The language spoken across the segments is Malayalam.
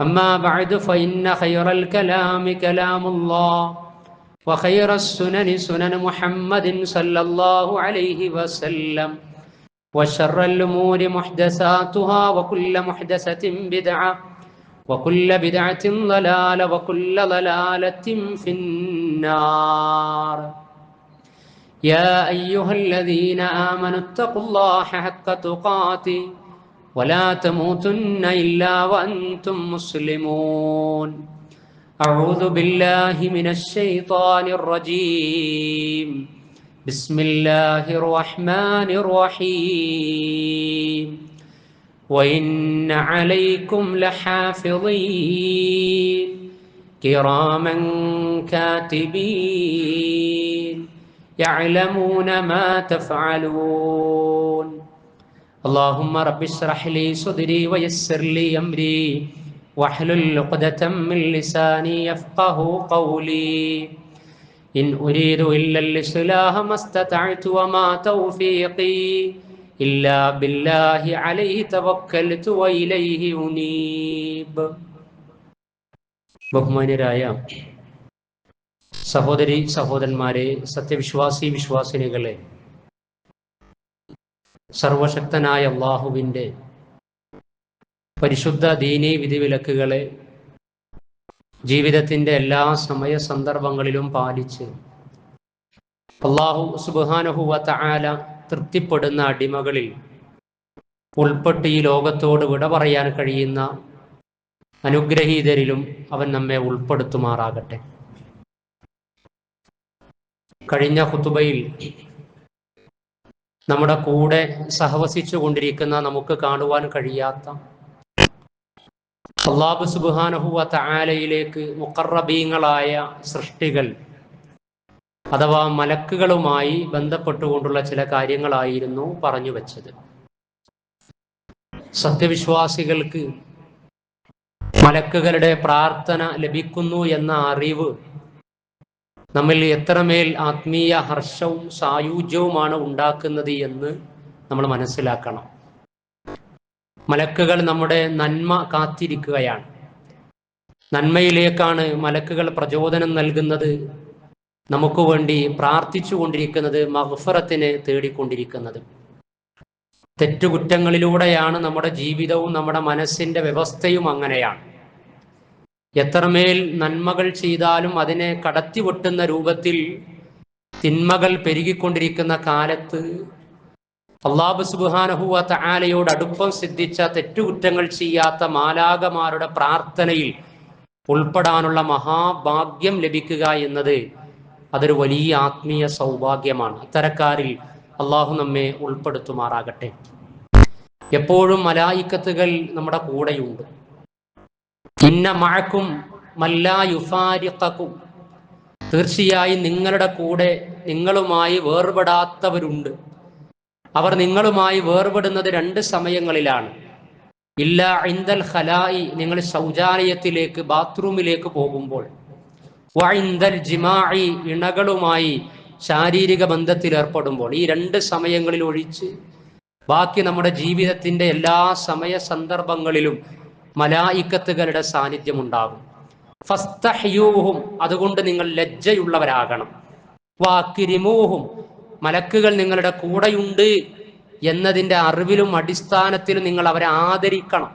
أما بعد فإن خير الكلام كلام الله وخير السنن سنن محمد صلى الله عليه وسلم وشر الأمور محدثاتها وكل محدثة بدعة وكل بدعة ضلالة وكل ضلالة في النار. يا أيها الذين آمنوا اتقوا الله حق تقاته ولا تموتن إلا وأنتم مسلمون. أعوذ بالله من الشيطان الرجيم. بسم الله الرحمن الرحيم. وإن عليكم لحافظين. كراما كاتبين. يعلمون ما تفعلون. اللهم رب اشرح لي صدري ويسر لي أمري واحلل عقدة من لساني يفقه قولي إن أريد إلا الإصلاح ما استطعت وما توفيقي إلا بالله عليه توكلت وإليه أنيب ബഹുമാന്യരായ സഹോദരി സഹോദരന്മാരെ സത്യവിശ്വാസി വിശ്വാസിനികളെ സർവശക്തനായ അള്ളാഹുവിന്റെ പരിശുദ്ധ ദീനീ വിധിവിലക്കുകളെ ജീവിതത്തിന്റെ എല്ലാ സമയ സന്ദർഭങ്ങളിലും പാലിച്ച് അള്ളാഹു സുബാനഹുവത്ത തആല തൃപ്തിപ്പെടുന്ന അടിമകളിൽ ഉൾപ്പെട്ട് ഈ ലോകത്തോട് വിട പറയാൻ കഴിയുന്ന അനുഗ്രഹീതരിലും അവൻ നമ്മെ ഉൾപ്പെടുത്തുമാറാകട്ടെ. കഴിഞ്ഞ ഹുത്തുബയിൽ നമ്മുടെ കൂടെ സഹവസിച്ചു കൊണ്ടിരിക്കുന്ന നമുക്ക് കാണുവാൻ കഴിയാത്ത അള്ളാബു സുബാനഹുവ താലയിലേക്ക് മുക്കറബീങ്ങളായ സൃഷ്ടികൾ അഥവാ മലക്കുകളുമായി ബന്ധപ്പെട്ടുകൊണ്ടുള്ള ചില കാര്യങ്ങളായിരുന്നു പറഞ്ഞു വച്ചത്. സത്യവിശ്വാസികൾക്ക് മലക്കുകളുടെ പ്രാർത്ഥന ലഭിക്കുന്നു എന്ന അറിവ് നമ്മിൽ എത്രമേൽ ആത്മീയ ഹർഷവും സായുജ്യവുമാണ് ഉണ്ടാക്കുന്നത് എന്ന് നമ്മൾ മനസ്സിലാക്കണം. മലക്കുകൾ നമ്മുടെ നന്മ കാത്തിരിക്കുകയാണ്. നന്മയിലേക്കാണ് മലക്കുകൾ പ്രചോദനം നൽകുന്നത്. നമുക്ക് വേണ്ടി പ്രാർത്ഥിച്ചു കൊണ്ടിരിക്കുന്നത് മഹഫറത്തിന് തേടിക്കൊണ്ടിരിക്കുന്നത്. തെറ്റുകുറ്റങ്ങളിലൂടെയാണ് നമ്മുടെ ജീവിതവും നമ്മുടെ മനസ്സിന്റെ വ്യവസ്ഥയും അങ്ങനെയാണ്. എത്രമേൽ നന്മകൾ ചെയ്താലും അതിനെ കടത്തിവെട്ടുന്ന രൂപത്തിൽ തിന്മകൾ പെരുകിക്കൊണ്ടിരിക്കുന്ന കാലത്ത് അള്ളാബു സുബാനഹുവ താലയോട് അടുപ്പം സിദ്ധിച്ച തെറ്റുകുറ്റങ്ങൾ ചെയ്യാത്ത മാലാകമാരുടെ പ്രാർത്ഥനയിൽ ഉൾപ്പെടാനുള്ള മഹാഭാഗ്യം ലഭിക്കുക എന്നത് അതൊരു വലിയ ആത്മീയ സൗഭാഗ്യമാണ്. അത്തരക്കാരിൽ അള്ളാഹു നമ്മെ ഉൾപ്പെടുത്തുമാറാകട്ടെ. എപ്പോഴും മലായിക്കത്തുകൾ നമ്മുടെ കൂടെയുണ്ട്. തീർച്ചയായും നിങ്ങളുടെ കൂടെ നിങ്ങളുമായി വേർപെടാത്തവരുണ്ട്. അവർ നിങ്ങളുമായി വേർപെടുന്നത് രണ്ട് സമയങ്ങളിലാണ്. ഇല്ല ഇന്ദൽ ഖലായി നിങ്ങൾ ശൗചാലയത്തിലേക്ക് ബാത്റൂമിലേക്ക് പോകുമ്പോൾ. വൈന്ദൽ ജിമായി ഇണകളുമായി ശാരീരിക ബന്ധത്തിൽ ഏർപ്പെടുമ്പോൾ ഈ രണ്ട് സമയങ്ങളിൽ ഒഴിച്ച് ബാക്കി നമ്മുടെ ജീവിതത്തിന്റെ എല്ലാ സമയ സന്ദർഭങ്ങളിലും മലായിക്കത്തുകളുടെ സാന്നിധ്യം ഉണ്ടാകും ഫസ്തഹ്യൂഹും അതുകൊണ്ട് നിങ്ങൾ ലജ്ജയുള്ളവരാകണം. വാക്കിരിമൂഹും മലക്കുകൾ നിങ്ങളുടെ കൂടെയുണ്ട് എന്നതിന്റെ അറിവിലും അടിസ്ഥാനത്തിലും നിങ്ങൾ അവരെ ആദരിക്കണം.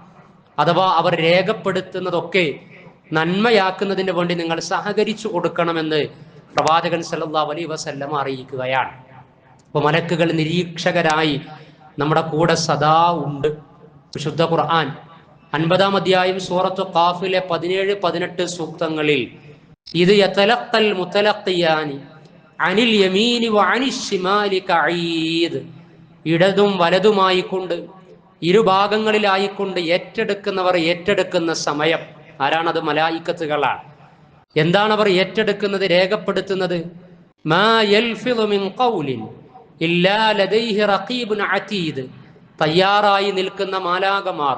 അഥവാ അവർ രേഖപ്പെടുത്തുന്നതൊക്കെ നന്മയാക്കുന്നതിന് വേണ്ടി നിങ്ങൾ സഹകരിച്ചു കൊടുക്കണമെന്ന് പ്രവാചകൻ സല്ലാ അലൈഹി വസല്ലം അറിയിക്കുകയാണ്. അപ്പോൾ മലക്കുകൾ നിരീക്ഷകരായി നമ്മുടെ കൂടെ സദാ ഉണ്ട്. വിശുദ്ധ ഖുർആൻ അൻപതാം അധ്യായം സൂറത്ത് ഖാഫിലെ പതിനേഴ് പതിനെട്ട് സൂക്തങ്ങളിൽ ഇത് യതലഖൽ മുതലഖിയാനി അനിൽ യമീനി വഅനി ശിമാലി കഈദ്. ഇടതും വലതുമായിക്കൊണ്ട് ഇരുഭാഗങ്ങളിലായിക്കൊണ്ട് ഏറ്റെടുക്കുന്നവർ ഏറ്റെടുക്കുന്ന സമയം. ആരാണത്? മലായിക്കത്തുകളാണ്. എന്താണ് അവർ ഏറ്റെടുക്കുന്നത് രേഖപ്പെടുത്തുന്നത്? തയ്യാറായി നിൽക്കുന്ന മാലാകമാർ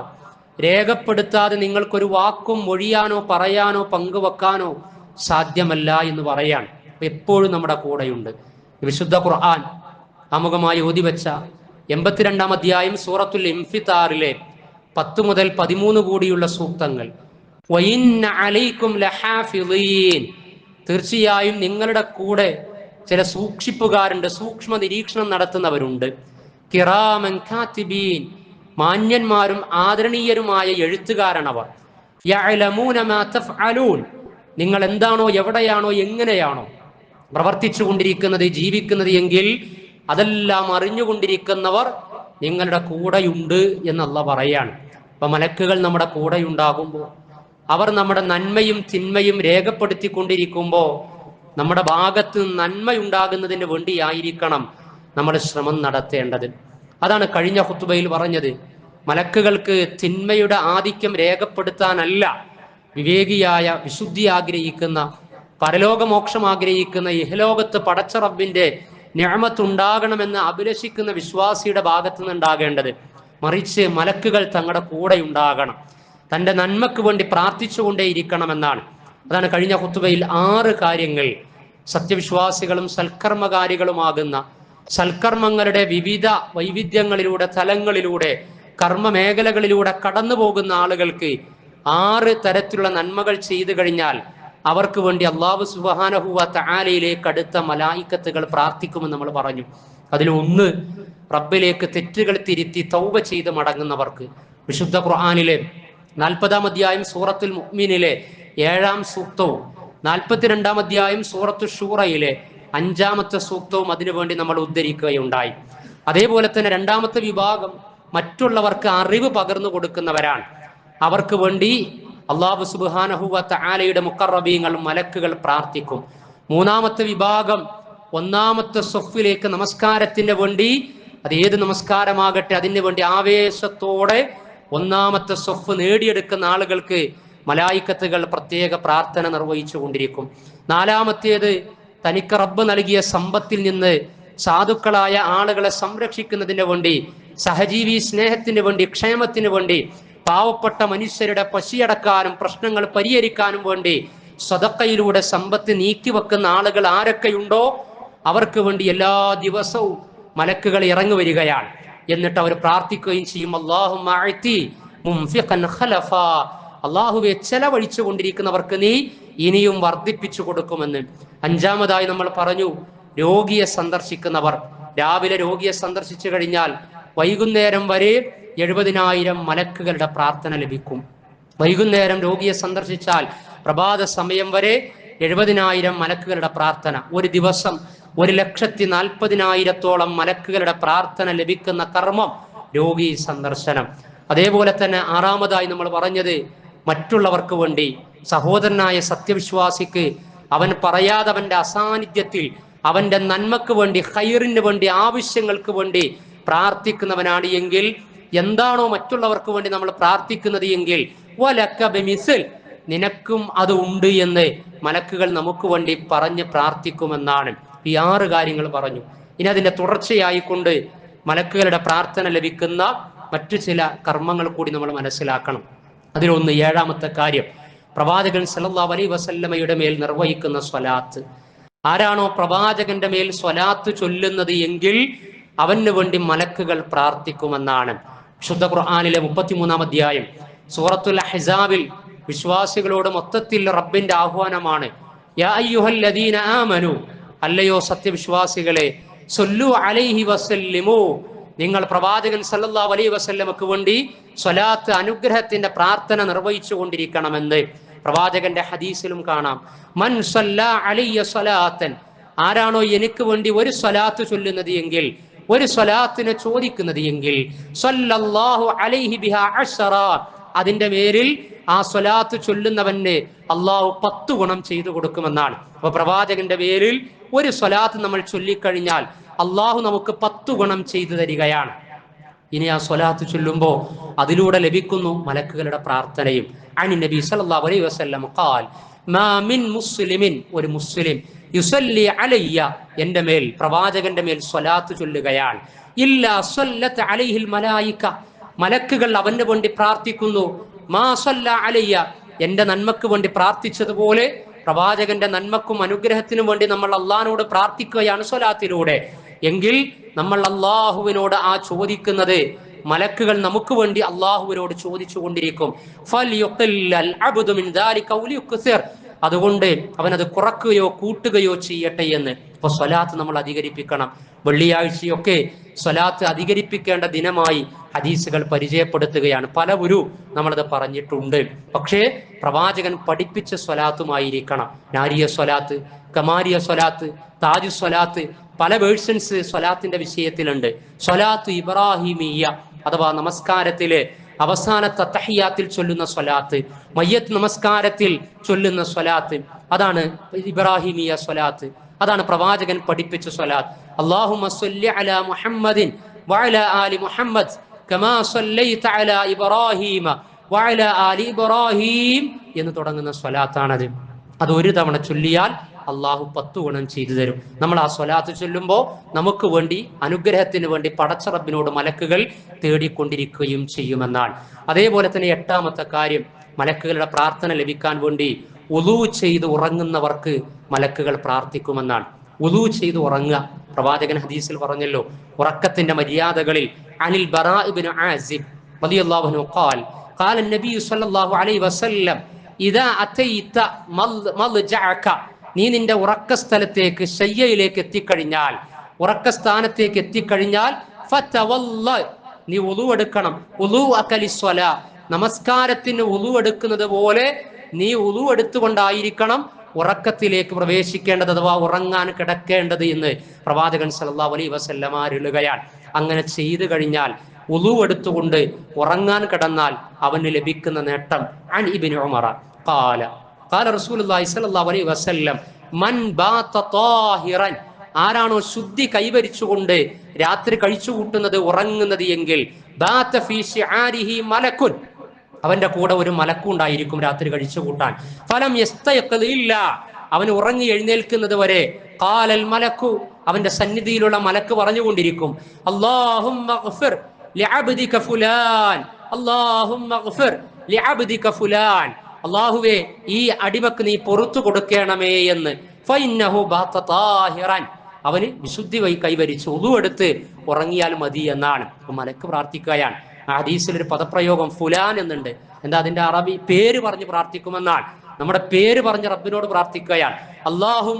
രേഖപ്പെടുത്താതെ നിങ്ങൾക്കൊരു വാക്കും മൊഴിയാനോ പറയാനോ പങ്കുവെക്കാനോ സാധ്യമല്ല എന്ന് പറയാൻ എപ്പോഴും നമ്മുടെ കൂടെയുണ്ട്. വിശുദ്ധ ഖുർആൻ ആമുഖമായി ഓതിവെച്ച എൺപത്തിരണ്ടാം അധ്യായം സൂറത്തുൽ ഇംഫിത്താറിലെ പത്ത് മുതൽ പതിമൂന്ന് കൂടിയുള്ള സൂക്തങ്ങൾ. തീർച്ചയായും നിങ്ങളുടെ കൂടെ ചില സൂക്ഷിപ്പുകാരുണ്ട് സൂക്ഷ്മ നിരീക്ഷണം നടത്തുന്നവരുണ്ട്. കിറാമൻ മാന്യന്മാരും ആദരണീയരുമായ എഴുത്തുകാരണവർ നിങ്ങൾ എന്താണോ എവിടെയാണോ എങ്ങനെയാണോ പ്രവർത്തിച്ചു കൊണ്ടിരിക്കുന്നത് ജീവിക്കുന്നത് എങ്കിൽ അതെല്ലാം അറിഞ്ഞുകൊണ്ടിരിക്കുന്നവർ നിങ്ങളുടെ കൂടെയുണ്ട് എന്നല്ല പറയാണ്. അപ്പൊ മലക്കുകൾ നമ്മുടെ കൂടെയുണ്ടാകുമ്പോൾ അവർ നമ്മുടെ നന്മയും തിന്മയും രേഖപ്പെടുത്തിക്കൊണ്ടിരിക്കുമ്പോൾ നമ്മുടെ ഭാഗത്ത് നന്മയുണ്ടാകുന്നതിന് വേണ്ടിയായിരിക്കണം നമ്മൾ ശ്രമം നടത്തേണ്ടത്. അതാണ് കഴിഞ്ഞ ഹുത്തുബയിൽ പറഞ്ഞത്. മലക്കുകൾക്ക് തിന്മയുടെ ആധിക്യം രേഖപ്പെടുത്താനല്ല വിവേകിയായ വിശുദ്ധി ആഗ്രഹിക്കുന്ന പരലോകമോക്ഷം ആഗ്രഹിക്കുന്ന ഇഹലോകത്ത് പടച്ച റബ്ബിന്റെ ഞാമത്തുണ്ടാകണമെന്ന് അഭിലഷിക്കുന്ന വിശ്വാസിയുടെ ഭാഗത്തു നിന്നുണ്ടാകേണ്ടത് മറിച്ച് മലക്കുകൾ തങ്ങളുടെ കൂടെ ഉണ്ടാകണം. തന്റെ നന്മക്ക് വേണ്ടി പ്രാർത്ഥിച്ചുകൊണ്ടേയിരിക്കണമെന്നാണ്. അതാണ് കഴിഞ്ഞ കുത്തുവയിൽ ആറ് കാര്യങ്ങൾ സത്യവിശ്വാസികളും സൽക്കർമ്മകാരികളുമാകുന്ന സൽക്കർമ്മങ്ങളുടെ വിവിധ വൈവിധ്യങ്ങളിലൂടെ തലങ്ങളിലൂടെ കർമ്മ മേഖലകളിലൂടെ കടന്നു പോകുന്ന ആളുകൾക്ക് ആറ് തരത്തിലുള്ള നന്മകൾ ചെയ്തു കഴിഞ്ഞാൽ അവർക്ക് വേണ്ടി അള്ളാഹു സുബാനഹുവ താലയിലേക്ക് അടുത്ത മലായിക്കത്തുകൾ പ്രാർത്ഥിക്കുമെന്ന് നമ്മൾ പറഞ്ഞു. അതിൽ ഒന്ന് റബ്ബിലേക്ക് തെറ്റുകൾ തിരുത്തി തൗബ ചെയ്ത് മടങ്ങുന്നവർക്ക്. വിശുദ്ധ ഖുർആാനിലെ നാൽപ്പതാം അധ്യായം സൂറത്തുൽ മുഅ്മിനിലെ ഏഴാം സൂക്തവും നാൽപ്പത്തിരണ്ടാം അധ്യായം സൂറത്തു ഷൂറയിലെ അഞ്ചാമത്തെ സൂക്തവും അതിനുവേണ്ടി നമ്മൾ ഉദ്ധരിക്കുകയുണ്ടായി. അതേപോലെ തന്നെ രണ്ടാമത്തെ വിഭാഗം മറ്റുള്ളവർക്ക് അറിവ് പകർന്നു കൊടുക്കുന്നവരാണ്. അവർക്ക് വേണ്ടി അള്ളാഹു സുബാനഹുവ ആലയുടെ മുക്കറബീങ്ങൾ മലക്കുകൾ പ്രാർത്ഥിക്കും. മൂന്നാമത്തെ വിഭാഗം ഒന്നാമത്തെ സൊഫിലേക്ക് നമസ്കാരത്തിന് വേണ്ടി അത് ഏത് നമസ്കാരമാകട്ടെ അതിന് വേണ്ടി ആവേശത്തോടെ ഒന്നാമത്തെ സൊഫ് നേടിയെടുക്കുന്ന ആളുകൾക്ക് മലായിക്കത്തുകൾ പ്രത്യേക പ്രാർത്ഥന നിർവഹിച്ചു കൊണ്ടിരിക്കും. നാലാമത്തേത് തനിക്ക് റബ്ബ് നൽകിയ സമ്പത്തിൽ നിന്ന് സാധുക്കളായ ആളുകളെ സംരക്ഷിക്കുന്നതിന് വേണ്ടി സഹജീവി സ്നേഹത്തിന് വേണ്ടി ക്ഷേമത്തിന് വേണ്ടി പാവപ്പെട്ട മനുഷ്യരുടെ പശിയടക്കാനും പ്രശ്നങ്ങൾ പരിഹരിക്കാനും വേണ്ടി സ്വതക്കയിലൂടെ സമ്പത്ത് നീക്കിവെക്കുന്ന ആളുകൾ ആരൊക്കെയുണ്ടോ അവർക്ക് വേണ്ടി എല്ലാ ദിവസവും മലക്കുകൾ ഇറങ്ങി വരികയാണ്. എന്നിട്ട് അവർ പ്രാർത്ഥിക്കുകയും ചെയ്യും അള്ളാഹു അള്ളാഹുവെ ചെലവഴിച്ചു കൊണ്ടിരിക്കുന്നവർക്ക് നീ ഇനിയും വർദ്ധിപ്പിച്ചു കൊടുക്കുമെന്ന്. അഞ്ചാമതായി നമ്മൾ പറഞ്ഞു രോഗിയെ സന്ദർശിക്കുന്നവർ. രാവിലെ രോഗിയെ സന്ദർശിച്ചു കഴിഞ്ഞാൽ വൈകുന്നേരം വരെ എഴുപതിനായിരം മലക്കുകളുടെ പ്രാർത്ഥന ലഭിക്കും. വൈകുന്നേരം രോഗിയെ സന്ദർശിച്ചാൽ പ്രഭാത സമയം വരെ എഴുപതിനായിരം മലക്കുകളുടെ പ്രാർത്ഥന. ഒരു ദിവസം ഒരു ലക്ഷത്തി നാൽപ്പതിനായിരത്തോളം മലക്കുകളുടെ പ്രാർത്ഥന ലഭിക്കുന്ന കർമ്മം രോഗി സന്ദർശനം. അതേപോലെ തന്നെ ആറാമതായി നമ്മൾ പറഞ്ഞത് മറ്റുള്ളവർക്ക് വേണ്ടി. സഹോദരനായ സത്യവിശ്വാസിക്ക് അവൻ പറയാതെ അവന്റെ അസാന്നിധ്യത്തിൽ അവന്റെ നന്മക്ക് വേണ്ടി ഹൈറിന് വേണ്ടി ആവശ്യങ്ങൾക്ക് വേണ്ടി പ്രാർത്ഥിക്കുന്നവനാണ് എങ്കിൽ എന്താണോ മറ്റുള്ളവർക്ക് വേണ്ടി നമ്മൾ പ്രാർത്ഥിക്കുന്നത് എങ്കിൽ നിനക്കും അത് ഉണ്ട് എന്ന് മലക്കുകൾ നമുക്ക് വേണ്ടി പറഞ്ഞ് പ്രാർത്ഥിക്കുമെന്നാണ് ഈ ആറ് കാര്യങ്ങൾ പറഞ്ഞു. ഇനി അതിന്റെ തുടർച്ചയായിക്കൊണ്ട് മലക്കുകളുടെ പ്രാർത്ഥന ലഭിക്കുന്ന മറ്റു ചില കർമ്മങ്ങൾ കൂടി നമ്മൾ മനസ്സിലാക്കണം. അതിലൊന്ന് ഏഴാമത്തെ കാര്യം പ്രവാചകൻ സല്ലാ അലൈഹി വസല്ലമയുടെ മേൽ നിർവഹിക്കുന്ന സ്വലാത്ത്. ആരാണോ പ്രവാചകന്റെ മേൽ സ്വലാത്ത് ചൊല്ലുന്നത് എങ്കിൽ അവന് വേണ്ടി മലക്കുകൾ പ്രാർത്ഥിക്കുമെന്നാണ്. ശുദ്ധ ഖുർആാനിലെ മുപ്പത്തിമൂന്നാം അധ്യായം. സൂറത്തുൽ ഹിസാബിൽ വിശ്വാസികളോട് മൊത്തത്തിൽ റബ്ബിന്റെ ആഹ്വാനമാണ്. അല്ലയോ സത്യവിശ്വാസികളെ അലൈഹി നിങ്ങൾ പ്രവാചകൻ സല്ലാ അലൈഹി വസല്ലമക്ക് വേണ്ടി സ്വലാത്ത് അനുഗ്രഹത്തിന്റെ പ്രാർത്ഥന നിർവഹിച്ചു കൊണ്ടിരിക്കണമെന്ന് പ്രവാചകന്റെ ഹദീസിലും കാണാം. മൻ സല്ല അലയ്യ സ്വലാത്തൻ. ആരാണോ എനിക്ക് വേണ്ടി ഒരു സ്വലാത്ത് ചൊല്ലുന്നത് എങ്കിൽ ഒരു സ്വലാത്തിന് ചോദിക്കുന്നത് എങ്കിൽ അലൈഹി അതിന്റെ പേരിൽ ആ സ്വലാത്ത് ചൊല്ലുന്നവന് അള്ളാഹു പത്ത് ഗുണം ചെയ്തു കൊടുക്കുമെന്നാണ്. അപ്പൊ പ്രവാചകന്റെ പേരിൽ ഒരു സ്വലാത്ത് നമ്മൾ ചൊല്ലിക്കഴിഞ്ഞാൽ അള്ളാഹു നമുക്ക് പത്ത് ഗുണം ചെയ്തു തരികയാണ്. ഇനി ആ സ്വലാത്ത് ചൊല്ലുമ്പോൾ അതിലൂടെ ലഭിക്കുന്നു മലക്കുകളുടെ പ്രാർത്ഥനയും. അനി നബി ഖാൽ മാ മിൻ മുസ്ലിമിൻ. ഒരു മുസ്ലിം യുസല്ലി അലയ്യ എന്റെ മേൽ പ്രവാചകന്റെ മേൽ സ്വലാത്ത് ചൊല്ലുകയാണ്. ഇല്ല സ്വല്ലത്ത് അലൈഹിൽ മലായിക്ക. മലക്കുകൾ അവന് വേണ്ടി പ്രാർത്ഥിക്കുന്നു. മാ അലയ്യ. എന്റെ നന്മക്ക് വേണ്ടി പ്രാർത്ഥിച്ചതുപോലെ പ്രവാചകന്റെ നന്മക്കും അനുഗ്രഹത്തിനും വേണ്ടി നമ്മൾ അള്ളഹാനോട് പ്രാർത്ഥിക്കുകയാണ് സ്വലാത്തിലൂടെ. എങ്കിൽ നമ്മൾ അള്ളാഹുവിനോട് ആ ചോദിക്കുന്നത് മലക്കുകൾ നമുക്ക് വേണ്ടി അള്ളാഹുവിനോട് ചോദിച്ചു കൊണ്ടിരിക്കും അതുകൊണ്ട് അവനത് കുറക്കുകയോ കൂട്ടുകയോ ചെയ്യട്ടെ എന്ന്. ഇപ്പൊ സ്വലാത്ത് നമ്മൾ അധികരിപ്പിക്കണം. വെള്ളിയാഴ്ചയൊക്കെ സ്വലാത്ത് അധികരിപ്പിക്കേണ്ട ദിനമായി ഹദീസുകൾ പരിചയപ്പെടുത്തുകയാണ്. പല ഗുരു നമ്മളത് പറഞ്ഞിട്ടുണ്ട്. പക്ഷേ പ്രവാചകൻ പഠിപ്പിച്ച സ്വലാത്തുമായിരിക്കണം. നാരിയ സ്വലാത്ത് കമാരിയ സ്വലാത്ത് താജു സ്വലാത്ത് പല വേർഷൻസ് സ്വലാത്തിന്റെ വിഷയത്തിലുണ്ട്. സ്വലാത്ത് ഇബ്രാഹിമിയ അഥവാ നമസ്കാരത്തിലെ അവസാനത്തെ തഹിയാത്തിൽ ചൊല്ലുന്ന സ്വലാത്ത് മയ്യത്ത് നമസ്കാരത്തിൽ ചൊല്ലുന്ന സ്വലാത്ത് അതാണ് ഇബ്രാഹിമിയ സ്വലാത്ത് അതാണ് പ്രവാചകൻ പഠിപ്പിച്ച സ്വലാത്ത്. അള്ളാഹു അലാ മുഹമ്മദിൻ വഅല ആലി മുഹമ്മദ് കമാ സ്വല്ലൈത അലാ ഇബ്രാഹിമ വഅല ആലി ഇബ്രാഹിം എന്ന് തുടങ്ങുന്ന സ്വലാത്താണത്. അത് ഒരു തവണ ചൊല്ലിയാൽ അള്ളാഹു പത്ത് ഗുണം ചെയ്തു തരും. നമ്മൾ ആ സ്വലാത്ത് ചൊല്ലുമ്പോൾ നമുക്ക് വേണ്ടി അനുഗ്രഹത്തിന് വേണ്ടി പടച്ചറബിനോട് മലക്കുകൾ തേടിക്കൊണ്ടിരിക്കുകയും ചെയ്യുമെന്നാണ്. അതേപോലെ തന്നെ എട്ടാമത്തെ കാര്യം മലക്കുകളുടെ പ്രാർത്ഥന ലഭിക്കാൻ വേണ്ടി ഉലു ചെയ്ത് ഉറങ്ങുന്നവർക്ക് മലക്കുകൾ പ്രാർത്ഥിക്കുമെന്നാണ്. ഉലു ചെയ്ത് ഉറങ്ങുക. പ്രവാചകൻ ഹദീസിൽ പറഞ്ഞല്ലോ ഉറക്കത്തിന്റെ മര്യാദകളിൽ അനിൽ ബറാഇബിൻ ആസിബ് റളിയല്ലാഹു ഖാൽ ഖാല നബി സല്ലല്ലാഹു അലൈഹി വസല്ലം ഇദാ അതൈത മൽജഅക നീ നിന്റെ ഉറക്ക സ്ഥലത്തേക്ക് ശയ്യയിലേക്ക് എത്തിക്കഴിഞ്ഞാൽ ഉറക്ക സ്ഥാനത്തേക്ക് എത്തിക്കഴിഞ്ഞാൽ നീ ഉളു എടുക്കണം. ഉളു അക്കലിസ്വല നമസ്കാരത്തിന് ഉളു എടുക്കുന്നത് പോലെ നീ ഉളു എടുത്തുകൊണ്ടായിരിക്കണം ഉറക്കത്തിലേക്ക് പ്രവേശിക്കേണ്ടത് അഥവാ ഉറങ്ങാൻ കിടക്കേണ്ടത് എന്ന് പ്രവാചകൻ സല്ലാ അലൈ വസല്ലമാരിളുകയാൽ അങ്ങനെ ചെയ്തു കഴിഞ്ഞാൽ ഉളു എടുത്തുകൊണ്ട് ഉറങ്ങാൻ കിടന്നാൽ അവന് ലഭിക്കുന്ന നേട്ടം അൻ ഇബ്നു ഉമറ. ഖാല. മൻ ബാത താഹിറൻ ആരാണോ ശുദ്ധി കൈവരിച്ചുകൊണ്ട് രാത്രി കഴിച്ചു കൂട്ടുന്നത് ഉറങ്ങുന്നത് എങ്കിൽ മലക്കുൻ. അവന്റെ കൂടെ ഒരു മലക്കുണ്ടായിരിക്കും രാത്രി കഴിച്ചു കൂട്ടാൻ ഫലം ഇല്ല. അവൻ ഉറങ്ങി എഴുന്നേൽക്കുന്നത് വരെ കാലൽ മലക്കു. അവന്റെ സന്നിധിയിലുള്ള മലക്ക് പറഞ്ഞുകൊണ്ടിരിക്കും അള്ളാഹും അള്ളാഹും അള്ളാഹുവേ ഈ അടിമക്ക് നീ പൊറത്തു കൊടുക്കണമേ എന്ന്. അവന് വിശുദ്ധി വൈ കൈവരിച്ച് ഒതുവെടുത്ത് ഉറങ്ങിയാൽ മതി എന്നാണ്. മലക്ക് പ്രാർത്ഥിക്കുകയാണ്. ഹദീസിൽ ഒരു പദപ്രയോഗം ഫുലാൻ എന്നുണ്ട്. എന്താ അതിന്റെ അറബി? പേര് പറഞ്ഞ് പ്രാർത്ഥിക്കുമെന്നാണ്. നമ്മുടെ പേര് പറഞ്ഞ് റബ്ബിനോട് പ്രാർത്ഥിക്കുകയാണ്. അള്ളാഹു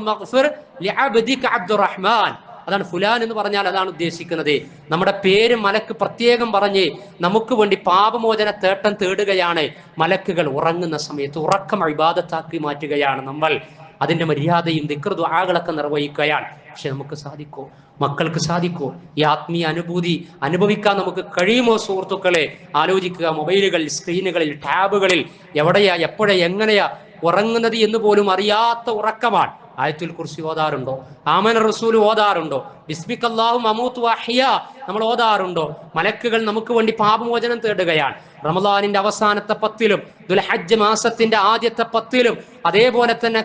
അബ്ദുറഹ്മാൻ. അതാണ് ഫുലാൻ എന്ന് പറഞ്ഞാൽ അതാണ് ഉദ്ദേശിക്കുന്നത്. നമ്മുടെ പേര് മലക്ക് പ്രത്യേകം പറഞ്ഞ് നമുക്ക് വേണ്ടി പാപമോചന തേട്ടം തേടുകയാണ് മലക്കുകൾ ഉറങ്ങുന്ന സമയത്ത് ഉറക്കം അഴിബാദത്താക്കി മാറ്റുകയാണ് നമ്മൾ. അതിന്റെ മര്യാദയും ദിക്രതു ആകളൊക്കെ നിർവഹിക്കുകയാണ്. പക്ഷെ നമുക്ക് സാധിക്കോ? മക്കൾക്ക് സാധിക്കോ? ഈ ആത്മീയ അനുഭൂതി അനുഭവിക്കാൻ നമുക്ക് കഴിയുമോ സുഹൃത്തുക്കളെ? ആലോചിക്കുക. മൊബൈലുകളിൽ സ്ക്രീനുകളിൽ ടാബുകളിൽ എവിടെയാ എപ്പോഴാ എങ്ങനെയാ ഉറങ്ങുന്നത് എന്ന് പോലും അറിയാത്ത ഉറക്കമാണ്. ആയത്തുൽ കുർസി ഓതാറുണ്ടോ? ആമന റസൂൽ ഓതാറുണ്ടോ? ബിസ്മിക്കല്ലാഹു മമൂത്ത് വാഹിയ നമ്മൾ ഓതാറുണ്ടോ? മലക്കുകൾ നമുക്ക് വേണ്ടി പാപമോചനം തേടുകയാണ്. റമദാനിന്റെ അവസാനത്തെ പത്തിലും ദുൽഹജ്ജ് മാസത്തിന്റെ ആദ്യത്തെ പത്തിലും അതേപോലെ തന്നെ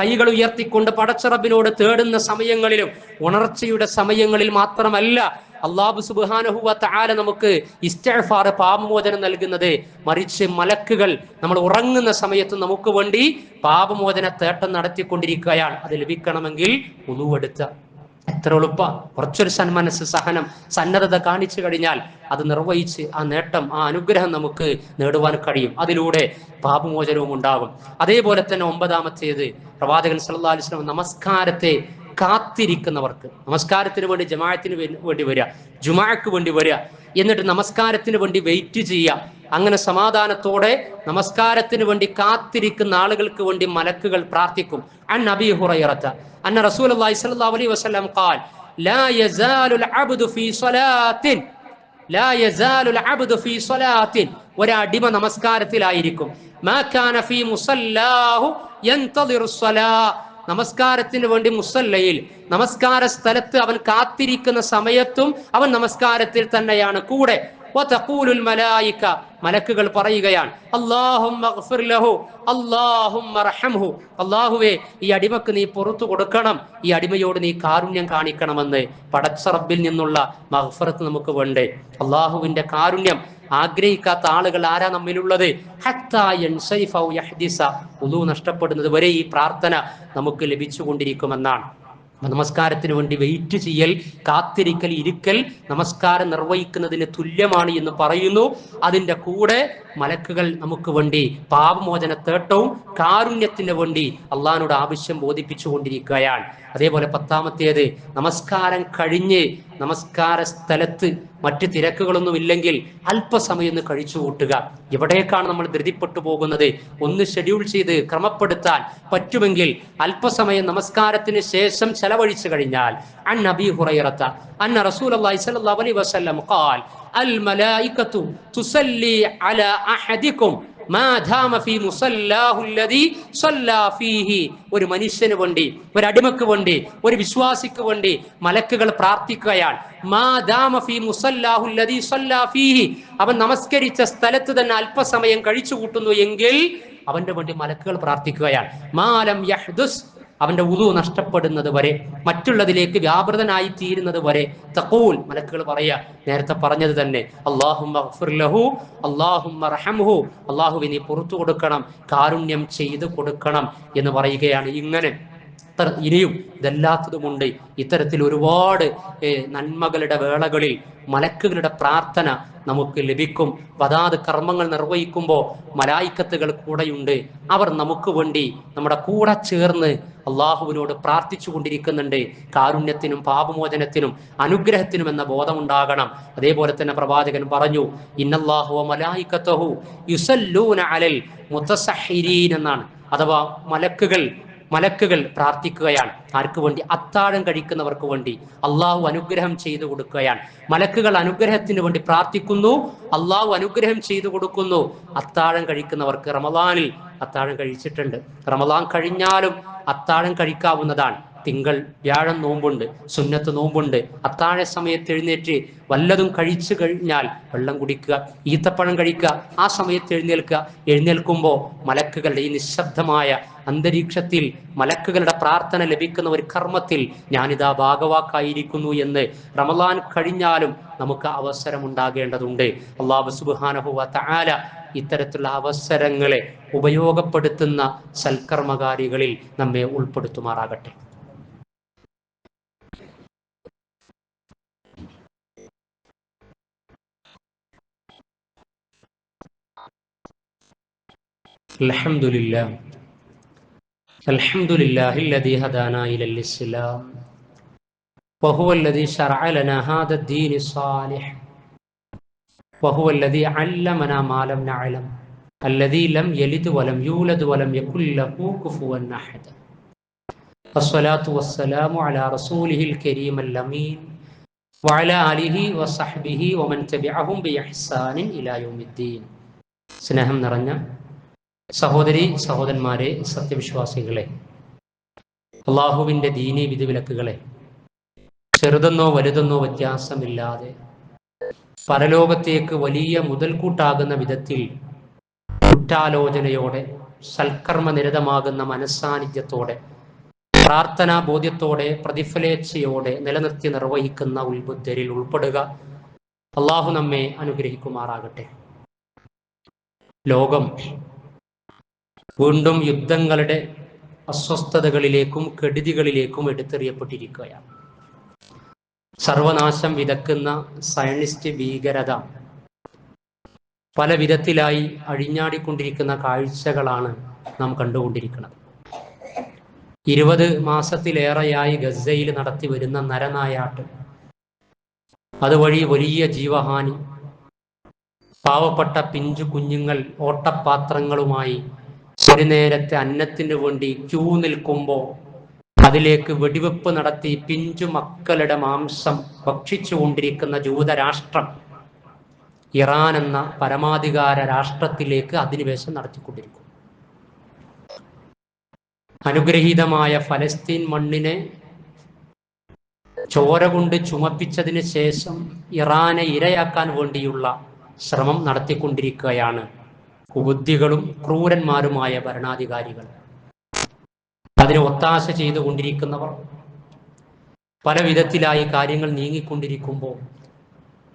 കൈകൾ ഉയർത്തിക്കൊണ്ട് പടച്ചറബിനോട് തേടുന്ന സമയങ്ങളിലും ഉണർച്ചയുടെ സമയങ്ങളിൽ മാത്രമല്ല അള്ളാഹു സുബാനഹുവ താല നമുക്ക് ഇസ്തഫാർ പാപമോചനം നൽകുന്നത്. മറിച്ച് മലക്കുകൾ നമ്മൾ ഉറങ്ങുന്ന സമയത്ത് നമുക്ക് വേണ്ടി പാപമോചന തേട്ടം നടത്തിക്കൊണ്ടിരിക്കുകയാണ്. അത് ലഭിക്കണമെങ്കിൽ ഉളുവെടുത്ത. എത്ര എളുപ്പ. കുറച്ചൊരു സന്മനസ് സഹനം സന്നദ്ധത കാണിച്ചു കഴിഞ്ഞാൽ അത് നിർവഹിച്ച് ആ നേട്ടം ആ അനുഗ്രഹം നമുക്ക് നേടുവാൻ കഴിയും. അതിലൂടെ പാപമോചനവും ഉണ്ടാകും. അതേപോലെ തന്നെ ഒമ്പതാമത്തേത് പ്രവാചകൻ സല്ലാ അലൈഹി വസല്ലം നമസ്കാരത്തെ കാത്തിരിക്കുന്നവർക്ക് നമസ്കാരത്തിന് വേണ്ടി ജമാഅത്തിന് വേണ്ടി വരിക ജുമാക്ക് വേണ്ടി വരിക എന്നിട്ട് നമസ്കാരത്തിന് വേണ്ടി വെയിറ്റ് ചെയ്യുക. അങ്ങനെ സമാധാനത്തോടെ നമസ്കാരത്തിന് വേണ്ടി കാത്തിരിക്കുന്ന ആളുകൾക്ക് വേണ്ടി മലക്കുകൾ പ്രാർത്ഥിക്കും. അൻ നബി ഹുറൈറത്ത അന്ന റസൂലുള്ളാഹി സ്വല്ലല്ലാഹു അലൈഹി വസല്ലം ഖാൽ ലാ യസാലുൽ അബ്ദു ഫീ സ്വലാത്തിൻ ലാ യസാലുൽ അബ്ദു ഫീ സ്വലാത്തിൻ. ഒരടിമ നമസ്കാരത്തിലായിരിക്കും. മാ കാന ഫീ മുസല്ലാഹു യന്തദിറു സ്വലാ നമസ്കാരത്തിന് വേണ്ടി മുസല്ലയിൽ നമസ്കാര സ്ഥലത്ത് അവൻ കാത്തിരിക്കുന്ന സമയത്തും അവൻ നമസ്കാരത്തിൽ തന്നെയാണ്. കൂടെ മലക്കുകൾ പറയുകയാണ് അള്ളാഹുവേ ഈ അടിമക്ക് നീ പുറത്തു കൊടുക്കണം ഈ അടിമയോട് നീ കാരുണ്യം കാണിക്കണമെന്ന് പടച്ചറബിൽ നിന്നുള്ള മഹഫറത്ത് നമുക്ക് വേണ്ടേ. അള്ളാഹുവിന്റെ കാരുണ്യം ആഗ്രഹിക്കാത്ത ആളുകൾ ആരാ നമ്മിലുള്ളത്? ഉളു നഷ്ടപ്പെടുന്നത് വരെ ഈ പ്രാർത്ഥന നമുക്ക് ലഭിച്ചുകൊണ്ടിരിക്കുമെന്നാണ്. നമസ്കാരത്തിന് വേണ്ടി വെയിറ്റ് ചെയ്യൽ കാത്തിരിക്കൽ ഇരിക്കൽ നമസ്കാരം നിർവഹിക്കുന്നതിന് തുല്യമാണ് എന്ന് പറയുന്നു. അതിന്റെ കൂടെ മലക്കുകൾ നമുക്ക് വേണ്ടി പാപമോചന തേട്ടവും കാരുണ്യത്തിന് വേണ്ടി അള്ളഹാനോട് ആവശ്യം ബോധിപ്പിച്ചുകൊണ്ടിരിക്കുകയാണ്. അതേപോലെ പത്താമത്തേത് നമസ്കാരം കഴിഞ്ഞ് നമസ്കാര സ്ഥലത്ത് മറ്റ് തിരക്കുകളൊന്നും ഇല്ലെങ്കിൽ അല്പസമയം ഒന്ന് കഴിച്ചു കൂട്ടുക. എവിടേക്കാണ് നമ്മൾ ധൃതിപ്പെട്ടു പോകുന്നത്? ഒന്ന് ഷെഡ്യൂൾ ചെയ്ത് ക്രമപ്പെടുത്താൻ പറ്റുമെങ്കിൽ അല്പസമയം നമസ്കാരത്തിന് ശേഷം ചെലവഴിച്ചു കഴിഞ്ഞാൽ അൻ നബി ഹുറൈറത്ത അന്ന റസൂൽ അള്ളാഹി സ്വല്ലല്ലാഹു അലൈഹി വസല്ലം ഖാൽ അൽ മലായികത്തു തുസല്ലി അലാ അഹദികും ഒരു മനുഷ്യന് വേണ്ടി ഒരു അടിമക്ക് വേണ്ടി ഒരു വിശ്വാസിക്ക് വേണ്ടി മലക്കുകൾ പ്രാർത്ഥിക്കുകയാണ് അവൻ നമസ്കരിച്ച സ്ഥലത്ത് തന്നെ അല്പസമയം കഴിച്ചു കൂട്ടുന്നു എങ്കിൽ അവന്റെ വേണ്ടി മലക്കുകൾ പ്രാർത്ഥിക്കുകയാണ് മാലം യഹ്ദുസ് അവന്റെ ഉതു നഷ്ടപ്പെടുന്നത് വരെ മറ്റുള്ളതിലേക്ക് വ്യാപൃതനായി തീരുന്നത് വരെ. തഖൂൽ മലക്കുകൾ പറയുക നേരത്തെ പറഞ്ഞത് തന്നെ അള്ളാഹുഹു അള്ളാഹുമ്മ റഹംഹു അള്ളാഹുവിനെ പുറത്തു കൊടുക്കണം കാരുണ്യം ചെയ്തു കൊടുക്കണം എന്ന് പറയുകയാണ് ഇങ്ങനെ. ഇത്ര ഇനിയും ഇതല്ലാത്തതുമുണ്ട്. ഇത്തരത്തിൽ ഒരുപാട് നന്മകളുടെ വേളകളിൽ മലക്കുകളുടെ പ്രാർത്ഥന നമുക്ക് ലഭിക്കും. വതാത് കർമ്മങ്ങൾ നിർവഹിക്കുമ്പോൾ മലായിക്കത്തുകൾ കൂടെയുണ്ട്. അവർ നമുക്ക് വേണ്ടി നമ്മുടെ കൂടെ ചേർന്ന് അള്ളാഹുവിനോട് പ്രാർത്ഥിച്ചു കൊണ്ടിരിക്കുന്നുണ്ട്. കാരുണ്യത്തിനും പാപമോചനത്തിനും അനുഗ്രഹത്തിനും എന്ന ബോധമുണ്ടാകണം. അതേപോലെ തന്നെ പ്രവാചകൻ പറഞ്ഞു ഇന്നല്ലാഹു യുസല്ലൂന അലൽ എന്നാണ്. അഥവാ മലക്കുകൾ മലക്കുകൾ പ്രാർത്ഥിക്കുകയാണ്. ആർക്കു വേണ്ടി? അത്താഴം കഴിക്കുന്നവർക്ക് വേണ്ടി. അള്ളാഹു അനുഗ്രഹം ചെയ്തു കൊടുക്കുകയാണ്. മലക്കുകൾ അനുഗ്രഹത്തിന് വേണ്ടി പ്രാർത്ഥിക്കുന്നു. അള്ളാഹു അനുഗ്രഹം ചെയ്തു കൊടുക്കുന്നു. അത്താഴം കഴിക്കുന്നവർക്ക് റമദാനിൽ അത്താഴം കഴിച്ചിട്ടുണ്ട്. റമദാൻ കഴിഞ്ഞാലും അത്താഴം കഴിക്കാവുന്നതാണ്. തിങ്കൾ വ്യാഴം നോമ്പുണ്ട് സുന്നത്ത് നോമ്പുണ്ട്. അത്താഴ സമയത്ത് എഴുന്നേറ്റ് വല്ലതും കഴിച്ചു കഴിഞ്ഞാൽ വെള്ളം കുടിക്കുക ഈത്തപ്പഴം കഴിക്കുക ആ സമയത്ത് എഴുന്നേൽക്കുക. എഴുന്നേൽക്കുമ്പോൾ മലക്കുകളുടെ ഈ നിശബ്ദമായ അന്തരീക്ഷത്തിൽ മലക്കുകളുടെ പ്രാർത്ഥന ലഭിക്കുന്ന ഒരു കർമ്മത്തിൽ ഞാനിതാ ഭാഗവാക്കായിരിക്കുന്നു എന്ന് റമദാൻ കഴിഞ്ഞാലും നമുക്ക് അവസരം ഉണ്ടാകേണ്ടതുണ്ട് അള്ളാഹു സുബാനഹുവ താല ഇത്തരത്തിലുള്ള അവസരങ്ങളെ ഉപയോഗപ്പെടുത്തുന്ന സൽക്കർമ്മകാരികളിൽ നമ്മെ ഉൾപ്പെടുത്തുമാറാകട്ടെ. الحمد لله الحمد لله الذي هدانا إلى الإسلام وهو الذي شرع لنا هذا الدين الصالح وهو الذي علمنا ما لم نعلم الذي لم يلد ولم يولد ولم يكن له كفوا أحد الصلاة والسلام على رسوله الكريم الأمين وعلى آله وصحبه ومن تبعهم بإحسان إلى يوم الدين സ്നേഹം നിറഞ്ഞ സഹോദരി സഹോദരന്മാരെ സത്യവിശ്വാസികളെ അള്ളാഹുവിന്റെ ദീനി വിധിവിലക്കുകളെ ചെറുതെന്നോ വലുതെന്നോ വ്യത്യാസമില്ലാതെ പരലോകത്തേക്ക് വലിയ മുതൽക്കൂട്ടാകുന്ന വിധത്തിൽ കുറ്റാലോചനയോടെ സൽക്കർമ്മനിരതമാകുന്ന മനസ്സാന്നിധ്യത്തോടെ പ്രാർത്ഥനാ ബോധ്യത്തോടെ പ്രതിഫലേച്ഛയോടെ നിലനിർത്തി നിർവഹിക്കുന്ന ഉത്ബുദ്ധരിൽ ഉൾപ്പെടുക അള്ളാഹു നമ്മെ അനുഗ്രഹിക്കുമാറാകട്ടെ. ലോകം വീണ്ടും യുദ്ധങ്ങളുടെ അസ്വസ്ഥതകളിലേക്കും കെടുതികളിലേക്കും എടുത്തെറിയപ്പെട്ടിരിക്കുകയാണ്. സർവനാശം വിതക്കുന്ന സയനിസ്റ്റ് ഭീകരത പല വിധത്തിലായി അഴിഞ്ഞാടിക്കൊണ്ടിരിക്കുന്ന കാഴ്ചകളാണ് നാം കണ്ടുകൊണ്ടിരിക്കുന്നത്. ഇരുപത് മാസത്തിലേറെയായി ഗസയിൽ നടത്തി വരുന്ന നരനായാട്ട് അതുവഴി വലിയ ജീവഹാനി പാവപ്പെട്ട പിഞ്ചു കുഞ്ഞുങ്ങൾ ഓട്ടപാത്രങ്ങളുമായി ഒരു നേരത്തെ അന്നത്തിന് വേണ്ടി ക്യൂ നിൽക്കുമ്പോൾ അതിലേക്ക് വെടിവെപ്പ് നടത്തി പിഞ്ചു മക്കളുടെ മാംസം ഭക്ഷിച്ചുകൊണ്ടിരിക്കുന്ന ജൂതരാഷ്ട്രം ഇറാൻ എന്ന പരമാധികാര രാഷ്ട്രത്തിലേക്ക് അധിനിവേശം നടത്തിക്കൊണ്ടിരിക്കും. അനുഗ്രഹീതമായ ഫലസ്തീൻ മണ്ണിനെ ചോര കൊണ്ട് ചുമപ്പിച്ചതിന് ശേഷം ഇറാനെ ഇരയാക്കാൻ വേണ്ടിയുള്ള ശ്രമം നടത്തിക്കൊണ്ടിരിക്കുകയാണ് കുബുദ്ധികളും ക്രൂരന്മാരുമായ ഭരണാധികാരികൾ. അതിനെ ഒത്താശ ചെയ്തുകൊണ്ടിരിക്കുന്നവർ പല വിധത്തിലായി കാര്യങ്ങൾ നീങ്ങിക്കൊണ്ടിരിക്കുമ്പോൾ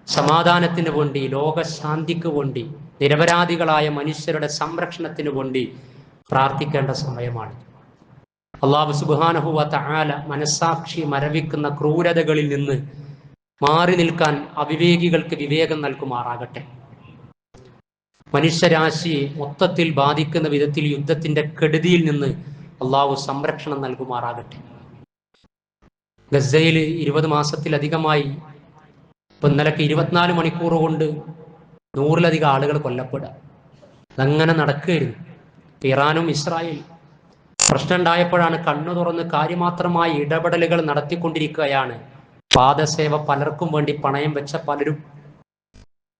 സമാധാനത്തിന് വേണ്ടി ലോകശാന്തിക്ക് വേണ്ടി നിരപരാധികളായ മനുഷ്യരുടെ സംരക്ഷണത്തിന് വേണ്ടി പ്രാർത്ഥിക്കേണ്ട സമയമാണ്. അള്ളാഹു സുബാനഹുവ തആല മനസാക്ഷി മരവിക്കുന്ന ക്രൂരതകളിൽ നിന്ന് മാറി നിൽക്കാൻ അവിവേകികൾക്ക് വിവേകം നൽകുമാറാകട്ടെ. മനുഷ്യരാശിയെ മൊത്തത്തിൽ ബാധിക്കുന്ന വിധത്തിൽ യുദ്ധത്തിന്റെ കെടുതിയിൽ നിന്ന് അള്ളാഹു സംരക്ഷണം നൽകുമാറാകട്ടെ. ഗസയിൽ ഇരുപത് മാസത്തിലധികമായി ഇപ്പൊ ഇന്നലക്ക് ഇരുപത്തിനാല് മണിക്കൂർ കൊണ്ട് നൂറിലധികം ആളുകൾ കൊല്ലപ്പെടുക. അതങ്ങനെ നടക്കുകയായിരുന്നു. ഇറാനും ഇസ്രായേൽ പ്രശ്നം ഉണ്ടായപ്പോഴാണ് കണ്ണു തുറന്ന് കാര്യമാത്രമായ ഇടപെടലുകൾ നടത്തിക്കൊണ്ടിരിക്കുകയാണ്. പാദസേവ പലർക്കും വേണ്ടി പണയം വെച്ച പലരും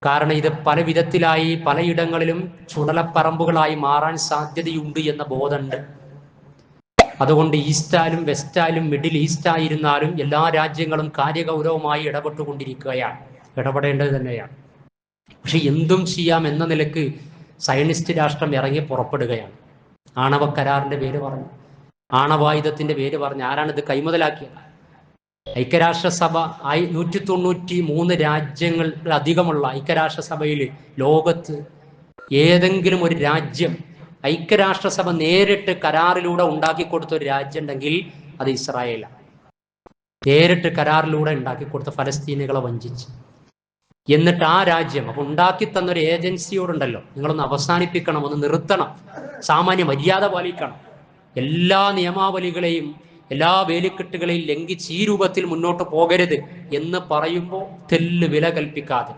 കാരണം ഇത് പല വിധത്തിലായി പലയിടങ്ങളിലും ചുടലപ്പറമ്പുകളായി മാറാൻ സാധ്യതയുണ്ട് എന്ന ബോധമുണ്ട്. അതുകൊണ്ട് ഈസ്റ്റായാലും വെസ്റ്റായാലും മിഡിൽ ഈസ്റ്റ് ആയിരുന്നാലും എല്ലാ രാജ്യങ്ങളും കാര്യഗൗരവമായി ഇടപെട്ടുകൊണ്ടിരിക്കുകയാണ്. ഇടപെടേണ്ടത് തന്നെയാണ്. പക്ഷെ എന്തും ചെയ്യാം എന്ന നിലയ്ക്ക് സയനിസ്റ്റ് രാഷ്ട്രം ഇറങ്ങി പുറപ്പെടുകയാണ്. ആണവ കരാറിന്റെ പേര് പറഞ്ഞു. ആണവായുധത്തിന്റെ പേര് പറഞ്ഞു ആരാണിത് കൈമുതലാക്കിയത്? ഐക്യരാഷ്ട്രസഭ ആയി നൂറ്റി തൊണ്ണൂറ്റി മൂന്ന് രാജ്യങ്ങളിലധികമുള്ള ഐക്യരാഷ്ട്രസഭയിൽ ലോകത്ത് ഏതെങ്കിലും ഒരു രാജ്യം ഐക്യരാഷ്ട്രസഭ നേരിട്ട് കരാറിലൂടെ ഉണ്ടാക്കി കൊടുത്ത ഒരു രാജ്യം ഉണ്ടെങ്കിൽ അത് ഇസ്രായേലാണ് നേരിട്ട് കരാറിലൂടെ ഉണ്ടാക്കി കൊടുത്ത ഫലസ്തീനുകളെ വഞ്ചിച്ച്. എന്നിട്ട് ആ രാജ്യം അപ്പൊ ഉണ്ടാക്കി തന്ന ഒരു ഏജൻസിയോടുണ്ടല്ലോ നിങ്ങളൊന്ന് അവസാനിപ്പിക്കണം ഒന്ന് നിർത്തണം സാമാന്യ മര്യാദ പാലിക്കണം. എല്ലാ നിയമാവലികളെയും എല്ലാ വേലിക്കെട്ടുകളെയും ലംഘിച്ച് ഈ രൂപത്തിൽ മുന്നോട്ട് പോകരുത് എന്ന് പറയുമ്പോൾ തെല്ല് വില കൽപ്പിക്കാതെ.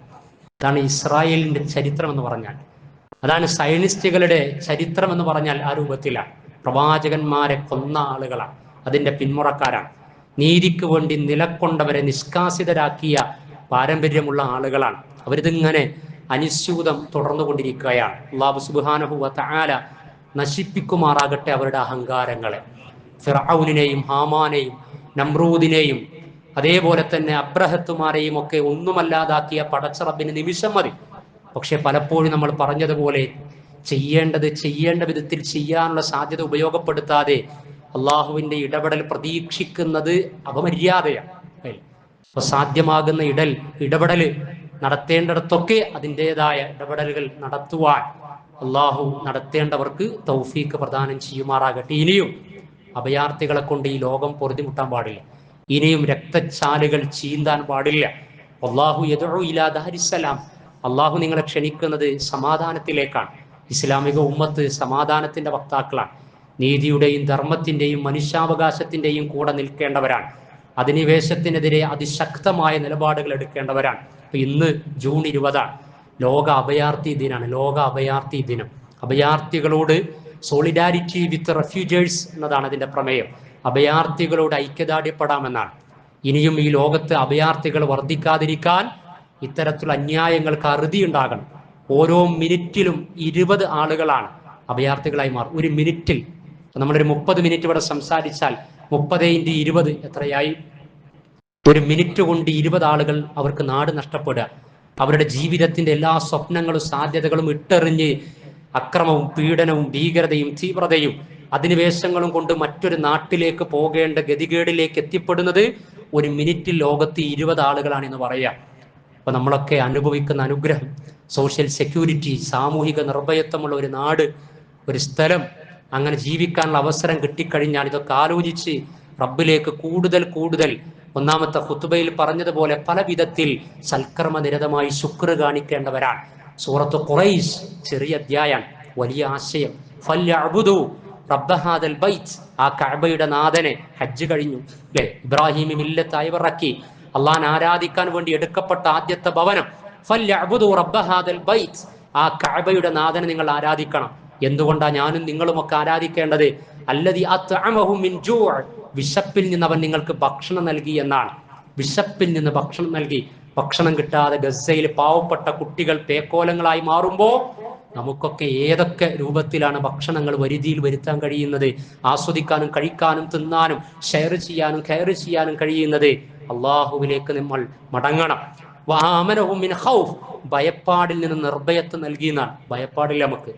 അതാണ് ഇസ്രായേലിന്റെ ചരിത്രം എന്ന് പറഞ്ഞാൽ. അതാണ് സയനിസ്റ്റുകളുടെ ചരിത്രം എന്ന് പറഞ്ഞാൽ ആ രൂപത്തിലാണ്. പ്രവാചകന്മാരെ കൊന്ന ആളുകളാണ്. അതിന്റെ പിന്മുറക്കാരാണ്. നീതിക്ക് വേണ്ടി നിലക്കൊണ്ടവരെ നിഷ്കാസിതരാക്കിയ പാരമ്പര്യമുള്ള ആളുകളാണ്. അവരിതിങ്ങനെ അനുസ്യൂതം തുടർന്നുകൊണ്ടിരിക്കുകയാണ്. അള്ളാഹു സുബാനഹു താല നശിപ്പിക്കുമാറാകട്ടെ അവരുടെ അഹങ്കാരങ്ങളെ. ഫിറൌലിനെയും ഹാമാനെയും നമ്രൂദിനെയും അതേപോലെ തന്നെ അബ്രഹത്തുമാരെയും ഒക്കെ ഒന്നുമല്ലാതാക്കിയ പടച്ചറബിന് നിമിഷം മതി. പക്ഷെ പലപ്പോഴും നമ്മൾ പറഞ്ഞതുപോലെ ചെയ്യേണ്ടത് ചെയ്യേണ്ട വിധത്തിൽ ചെയ്യാനുള്ള സാധ്യത ഉപയോഗപ്പെടുത്താതെ അള്ളാഹുവിന്റെ ഇടപെടൽ പ്രതീക്ഷിക്കുന്നത് അപമര്യാദയാണ്? അപ്പൊ സാധ്യമാകുന്ന ഇടൽ ഇടപെടൽ നടത്തേണ്ടിടത്തൊക്കെ അതിന്റെതായ ഇടപെടലുകൾ നടത്തുവാൻ അള്ളാഹു നടത്തേണ്ടവർക്ക് തൗഫീക്ക് പ്രദാനം ചെയ്യുമാറാകട്ടെ. ഇനിയും അഭയാർത്ഥികളെ കൊണ്ട് ഈ ലോകം പൊറുതിമുട്ടാൻ പാടില്ല. ഇനിയും രക്തച്ചാലുകൾ ചീന്താൻ പാടില്ല. അള്ളാഹു യദു ഇലാ ദാരിസലാം അള്ളാഹു നിങ്ങളെ ക്ഷണിക്കുന്നത് സമാധാനത്തിലേക്കാണ്. ഇസ്ലാമിക ഉമ്മത്ത് സമാധാനത്തിന്റെ വക്താക്കളാണ്. നീതിയുടെയും ധർമ്മത്തിന്റെയും മനുഷ്യാവകാശത്തിന്റെയും കൂടെ നിൽക്കേണ്ടവരാണ്. അധിനിവേശത്തിനെതിരെ അതിശക്തമായ നിലപാടുകൾ എടുക്കേണ്ടവരാണ്. ഇന്ന് ജൂൺ ഇരുപതാണ്. ലോക അഭയാർത്ഥി ദിനാണ്. ലോക അഭയാർത്ഥി ദിനം. അഭയാർത്ഥികളോട് സോളിഡാരിറ്റി വിത്ത് റെഫ്യൂജേഴ്സ് എന്നതാണ് അതിന്റെ പ്രമേയം. അഭയാർത്ഥികളോട് ഐക്യദാർഢ്യപ്പെടാമെന്നാണ്. ഇനിയും ഈ ലോകത്ത് അഭയാർത്ഥികൾ വർദ്ധിക്കാതിരിക്കാൻ ഇത്തരത്തിലുള്ള അന്യായങ്ങൾക്ക് അറുതി ഉണ്ടാകണം ഓരോ മിനിറ്റിലും ഇരുപത് ആളുകളാണ് അഭയാർത്ഥികളായി മാറും. ഒരു മിനിറ്റിൽ. നമ്മളൊരു മുപ്പത് മിനിറ്റ് ഇവിടെ സംസാരിച്ചാൽ മുപ്പത് ഇന്റു ഇരുപത് എത്രയായി? ഒരു മിനിറ്റ് കൊണ്ട് ഇരുപത് ആളുകൾ അവർക്ക് നാട് നഷ്ടപ്പെടുക. അവരുടെ ജീവിതത്തിന്റെ എല്ലാ സ്വപ്നങ്ങളും സാധ്യതകളും ഇട്ടെറിഞ്ഞ് അക്രമവും പീഡനവും ഭീകരതയും തീവ്രതയും അധിനിവേശങ്ങളും കൊണ്ട് മറ്റൊരു നാട്ടിലേക്ക് പോകേണ്ട ഗതികേടിലേക്ക് എത്തിപ്പെടുന്നത് ഒരു മിനിറ്റിൽ ലോകത്ത് ഇരുപത് ആളുകളാണ് എന്ന് പറയാം. അപ്പൊ നമ്മളൊക്കെ അനുഭവിക്കുന്ന അനുഗ്രഹം സോഷ്യൽ സെക്യൂരിറ്റി സാമൂഹിക നിർഭയത്വമുള്ള ഒരു നാട് ഒരു സ്ഥലം അങ്ങനെ ജീവിക്കാനുള്ള അവസരം കിട്ടിക്കഴിഞ്ഞാൽ ഇതൊക്കെ ആലോചിച്ച് റബ്ബിലേക്ക് കൂടുതൽ കൂടുതൽ ഒന്നാമത്തെ ഹുത്തുബയിൽ പറഞ്ഞതുപോലെ പല വിധത്തിൽ സൽക്കർമ്മ നിരതമായി കാണിക്കേണ്ടവരാണ്. സൂറത്ത് ഖുറൈസ് ചെറിയ അധ്യായം വലിയ ആശയം. റബ്ബ റബ്ബഹാദൽ ബൈത്ത്. ആ കഅബയുടെ നാഥനെ ഹജ്ജ് കഴിഞ്ഞു. അല്ലെ ഇബ്രാഹിമി മില്ലത്തായി ഇറക്കി അള്ളാൻ ആരാധിക്കാൻ വേണ്ടി എടുക്കപ്പെട്ട ആദ്യത്തെ ഭവനം. റബ്ബ റബ്ബഹാദൽ ബൈത്ത്. ആ കഅബയുടെ നാഥനെ നിങ്ങൾ ആരാധിക്കണം. എന്തുകൊണ്ടാ ഞാനും നിങ്ങളുമൊക്കെ ആരാധിക്കേണ്ടത്? അല്ലതി മിൻ വിശപ്പിൽ നിന്ന് അവൻ നിങ്ങൾക്ക് ഭക്ഷണം നൽകി എന്നാണ്. വിശപ്പിൽ നിന്ന് ഭക്ഷണം നൽകി. ഭക്ഷണം കിട്ടാതെ ഗസയിൽ പാവപ്പെട്ട കുട്ടികൾ പേക്കോലങ്ങളായി മാറുമ്പോൾ നമുക്കൊക്കെ ഏതൊക്കെ രൂപത്തിലാണ് ഭക്ഷണങ്ങൾ വരുതിയിൽ വരുത്താൻ കഴിയുന്നത്? ആസ്വദിക്കാനും കഴിക്കാനും തിന്നാനും ഷെയർ ചെയ്യാനും കെയർ ചെയ്യാനും കഴിയുന്നത് അള്ളാഹുവിലേക്ക് നമ്മൾ മടങ്ങണം. വാമനഹും മിൻ ഖൗഫ്. ഭയപ്പാടിൽ നിന്ന് നിർഭയത്വം നൽകിയെന്നാണ് ഭയപ്പാടില്ല നമുക്ക്.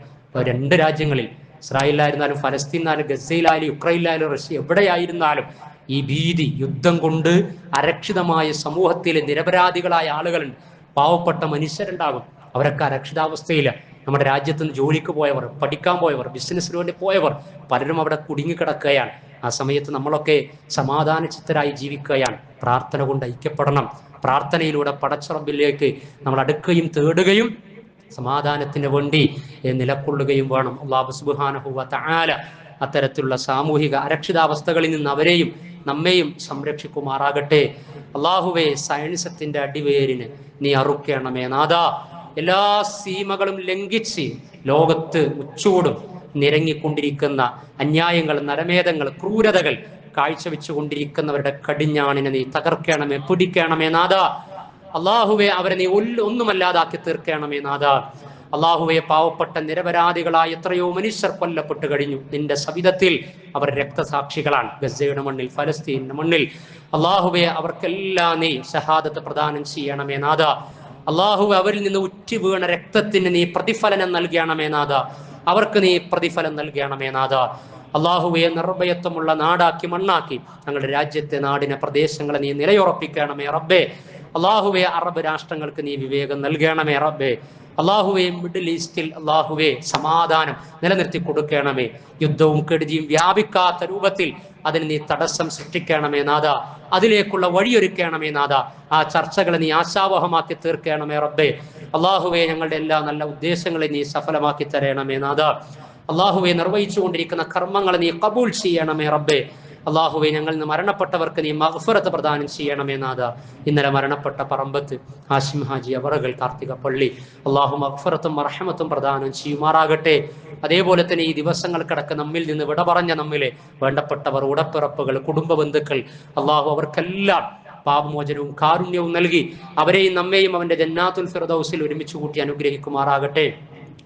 രണ്ട് രാജ്യങ്ങളിൽ ഇസ്രായേലിലായിരുന്നാലും ഫലസ്തീനായാലും ഗസയിലായാലും യുക്രൈനിലായാലും റഷ്യ എവിടെയായിരുന്നാലും ഈ ഭീതി യുദ്ധം കൊണ്ട് അരക്ഷിതമായ സമൂഹത്തിലെ നിരപരാധികളായ ആളുകളുണ്ട് പാവപ്പെട്ട മനുഷ്യരുണ്ടാകും. അവരൊക്കെ അരക്ഷിതാവസ്ഥയില്ല നമ്മുടെ രാജ്യത്ത് നിന്ന് ജോലിക്ക് പോയവർ പഠിക്കാൻ പോയവർ ബിസിനസ്സിന് വേണ്ടി പോയവർ പലരും അവിടെ കുടുങ്ങിക്കിടക്കുകയാണ് ആ സമയത്ത് നമ്മളൊക്കെ സമാധാന ചിത്തരായി ജീവിക്കുകയാണ്. പ്രാർത്ഥന കൊണ്ട് ഐക്യപ്പെടണം. പ്രാർത്ഥനയിലൂടെ പടച്ചുറമ്പിലേക്ക് നമ്മൾ അടുക്കുകയും തേടുകയും സമാധാനത്തിന് വേണ്ടി നിലക്കൊള്ളുകയും വേണം. അള്ളാഹു സുബാനഹുവ താല അത്തരത്തിലുള്ള സാമൂഹിക അരക്ഷിതാവസ്ഥകളിൽ നിന്ന് അവരെയും നമ്മെയും സംരക്ഷിക്കുമാറാകട്ടെ. അള്ളാഹുവെ സയൻസത്തിന്റെ അടിവേരിന് നീ അറുക്കണമേ നാഥ. എല്ലാ സീമകളും ലംഘിച്ച് ലോകത്ത് ഉച്ചൂടും നിരങ്ങിക്കൊണ്ടിരിക്കുന്ന അന്യായങ്ങൾ നരമേധങ്ങൾ ക്രൂരതകൾ കാഴ്ചവെച്ചുകൊണ്ടിരിക്കുന്നവരുടെ കടിഞ്ഞാണിനെ നീ തകർക്കണമേ പിടിക്കണമേ നാഥ. അള്ളാഹുവെ അവരെ നീ ഒന്നുമല്ലാതാക്കി തീർക്കണമേ നാഥ. അള്ളാഹുവെ പാവപ്പെട്ട നിരപരാധികളായ എത്രയോ മനുഷ്യർ കൊല്ലപ്പെട്ടു കഴിഞ്ഞു. നിന്റെ സവിധത്തിൽ അവർ രക്തസാക്ഷികളാണ്. ഗസയുടെ മണ്ണിൽ ഫലസ്തീനിന്റെ മണ്ണിൽ. അള്ളാഹുവെ അവർക്കെല്ലാം നീ ഷഹാദത്ത് പ്രദാനം ചെയ്യണമേ നാഥ. അള്ളാഹു അവരിൽ നിന്ന് ഉറ്റി വീണ രക്തത്തിന് നീ പ്രതിഫലനം നൽകണമേ നാഥ. അവർക്ക് നീ പ്രതിഫലം നൽകണമേ നാഥ. അള്ളാഹുവെ നിർഭയത്വമുള്ള നാടാക്കി മണ്ണാക്കി ഞങ്ങളുടെ രാജ്യത്തെ നാടിനെ പ്രദേശങ്ങളെ നീ നിലയുറപ്പിക്കണമേ റബ്ബേ. അള്ളാഹുവെ അറബ് രാഷ്ട്രങ്ങൾക്ക് നീ വിവേകം നൽകണമേ റബ്ബേ. അള്ളാഹുവെ മിഡിൽ ഈസ്റ്റിൽ അള്ളാഹുവെ സമാധാനം നിലനിർത്തി കൊടുക്കണമേ. യുദ്ധവും കെടുതിയും വ്യാപിക്കാത്ത രൂപത്തിൽ അതിന് നീ തടസ്സം സൃഷ്ടിക്കണമേ നാഥ. അതിലേക്കുള്ള വഴിയൊരുക്കണമേ നാഥ. ആ ചർച്ചകളെ നീ ആശാവഹമാക്കി തീർക്കണമേ റബ്ബേ. അള്ളാഹുവെ ഞങ്ങളുടെ എല്ലാ നല്ല ഉദ്ദേശങ്ങളെ നീ സഫലമാക്കി തരണമേ നാഥ. അള്ളാഹുവെ നിർവഹിച്ചുകൊണ്ടിരിക്കുന്ന കർമ്മങ്ങളെ നീ കബൂൾ ചെയ്യണമേ റബ്ബേ. അള്ളാഹുവെ ഞങ്ങൾ നിന്ന് മരണപ്പെട്ടവർക്ക് നീ മഹഫുറത്ത് പ്രദാനം ചെയ്യണമേ നാഥ ഇന്നലെ മരണപ്പെട്ട പറമ്പത്ത് ഹാഷിം ഹാജി അവറകൾ കാർത്തിക പള്ളി. അള്ളാഹു മഹഫുറത്തും മർഹമത്തും പ്രദാനം ചെയ്യുമാറാകട്ടെ. അതേപോലെ തന്നെ ഈ ദിവസങ്ങൾ കിടക്ക് നമ്മിൽ നിന്ന് വിട പറഞ്ഞ നമ്മിലെ വേണ്ടപ്പെട്ടവർ ഉടപ്പിറപ്പുകൾ കുടുംബ ബന്ധുക്കൾ അള്ളാഹു അവർക്കെല്ലാം പാപമോചനവും കാരുണ്യവും നൽകി അവരെയും നമ്മെയും അവന്റെ ജന്നാത്തുൽ ഫിറദൌസിൽ ഒരുമിച്ച് കൂട്ടി അനുഗ്രഹിക്കുമാറാകട്ടെ.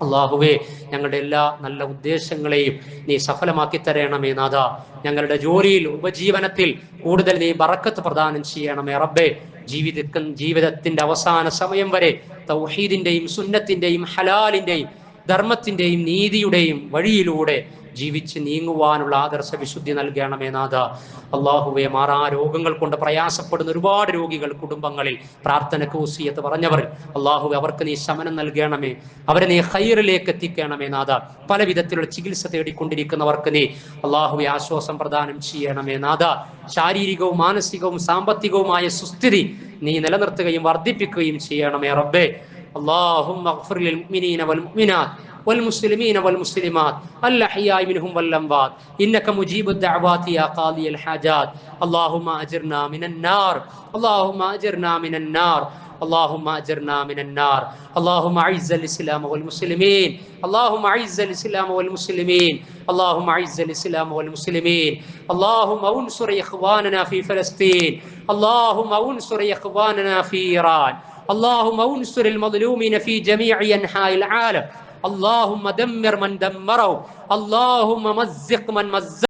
അള്ളാഹുവേ ഞങ്ങളുടെ എല്ലാ നല്ല ഉദ്ദേശങ്ങളെയും നീ സഫലമാക്കി തരണമേ നാഥ. ഞങ്ങളുടെ ജോലിയിൽ ഉപജീവനത്തിൽ കൂടുതൽ നീ ബറക്കത്ത് പ്രദാനം ചെയ്യണമേ റബ്ബേ. ജീവിത ജീവിതത്തിന്റെ അവസാന സമയം വരെ തൗഹീദിന്റെയും സുന്നത്തിന്റെയും ഹലാലിന്റെയും ധർമ്മത്തിന്റെയും നീതിയുടെയും വഴിയിലൂടെ ജീവിച്ച് നീങ്ങുവാനുള്ള ആദർശ വിശുദ്ധി നൽകണമേ നാഥ അള്ളാഹുവെ മാറാ രോഗങ്ങൾ കൊണ്ട് പ്രയാസപ്പെടുന്ന ഒരുപാട് രോഗികൾ കുടുംബങ്ങളിൽ പ്രാർത്ഥനക്ക് ഉസിയത്ത് പറഞ്ഞവർ അള്ളാഹുവെ അവർക്ക് നീ ശമനം നൽകണമേ അവരെ നീ ഹൈറിലേക്ക് എത്തിക്കണമേ നാഥ പല വിധത്തിലുള്ള ചികിത്സ തേടിക്കൊണ്ടിരിക്കുന്നവർക്ക് നീ അള്ളാഹുവെ ആശ്വാസം പ്രദാനം ചെയ്യണമേ നാഥ ശാരീരികവും മാനസികവും സാമ്പത്തികവുമായ സുസ്ഥിതി നീ നിലനിർത്തുകയും വർദ്ധിപ്പിക്കുകയും ചെയ്യണമേ റബ്ബേ اللهم اغفر للمؤمنين والمؤمنات والمسلمين والمسلمات. الأحياء منهم والأموات. إنك مجيب الدعوات يا قاضي الحاجات. اللهم أجرنا من النار. اللهم أجرنا من النار. اللهم أجرنا من النار. اللهم أعز الإسلام والمسلمين. اللهم أعز الإسلام والمسلمين. اللهم أعز الإسلام والمسلمين. اللهم انصر إخواننا في فلسطين. اللهم انصر إخواننا في إيران. اللهم انصر المظلومين في جميع أنحاء العالم. اللهم دمر من دمره. اللهم مزق من مزق.